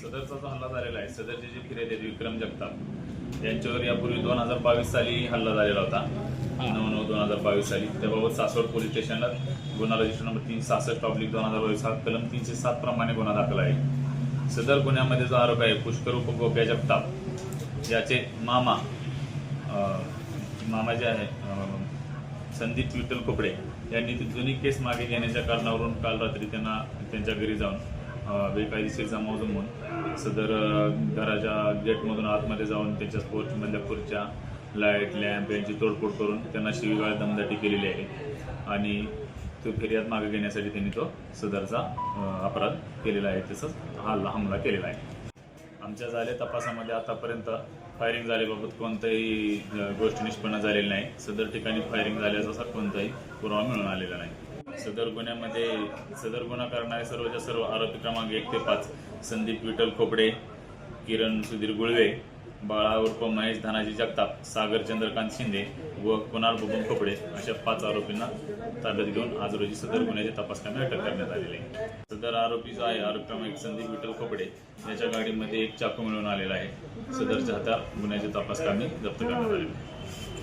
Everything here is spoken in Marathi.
सदरचा जो हल्ला झालेला आहे सदरचे जे फिरे आहेत विक्रम जगताप यांच्यावर यापूर्वी दोन हजार बावीस साली हल्ला झालेला होता. नऊ नऊ दोन हजार बावीस साली. त्याबाबत सासवड पोलीस स्टेशनला गुन्हा रजिस्टर नंबर तीन सहासष्ट ऑब्लिक दोन हजार बावीस हा कलम तीनशे सात प्रमाणे गुन्हा दाखल आहे. सदर गुन्ह्यामध्ये जो आरोप आहे पुष्कर उपगोप्या जगताप याचे मामा मामा जे आहे संदीप विठ्ठल खोपडे यांनी ती जुनी केस मागे घेण्याच्या कारणावरून काल रात्री त्यांना त्यांच्या घरी जाऊन बेकायदेशीर जमाव जमवून सदर घराच्या गेटमधून आतमध्ये जाऊन त्यांच्या स्पोर्ट्समधल्या खुर्च्या लाइट लॅम्प यांची तोडफोड करून त्यांना शिवीगाळ दमदाटी केलेली आहे. आणि तो फिर्याद मागे घेण्यासाठी त्यांनी तो सदरचा अपराध केलेला आहे. तसंच हल्ला हमला केलेला आहे. आमच्या झाले तपासामध्ये आतापर्यंत फायरिंग झाल्याबाबत कोणत्याही गोष्ट निष्पन्न झालेली नाही. सदर ठिकाणी फायरिंग झाल्याचा असा कोणताही पुरावा मिळून आलेला नाही. सदर गुन्ह्यामध्ये सदर गुन्हा करणारे सर्वच्या सर्व आरोपी क्रमांक एक ते पाच संदीप विठ्ठल खोपडे किरण सुधीर गुळवे बाळा उर्फ महेश धनाजी जगताप सागर चंद्रकांत शिंदे व कुणाल बबन खोपडे अशा पाच आरोपींना ताब्यात घेऊन आज रोजी सदर गुन्ह्याची तपासण्यामध्ये अटक करण्यात आलेली आहे. सदर आरोपी जो आहे आरोपी क्रमांक संदीप विठ्ठल खोपडे याच्या गाडीमध्ये एक चाकू मिळून आलेला आहे. सदरच्या हातात गुन्ह्याची तपासकामी जप्त करण्यात आलेली आहे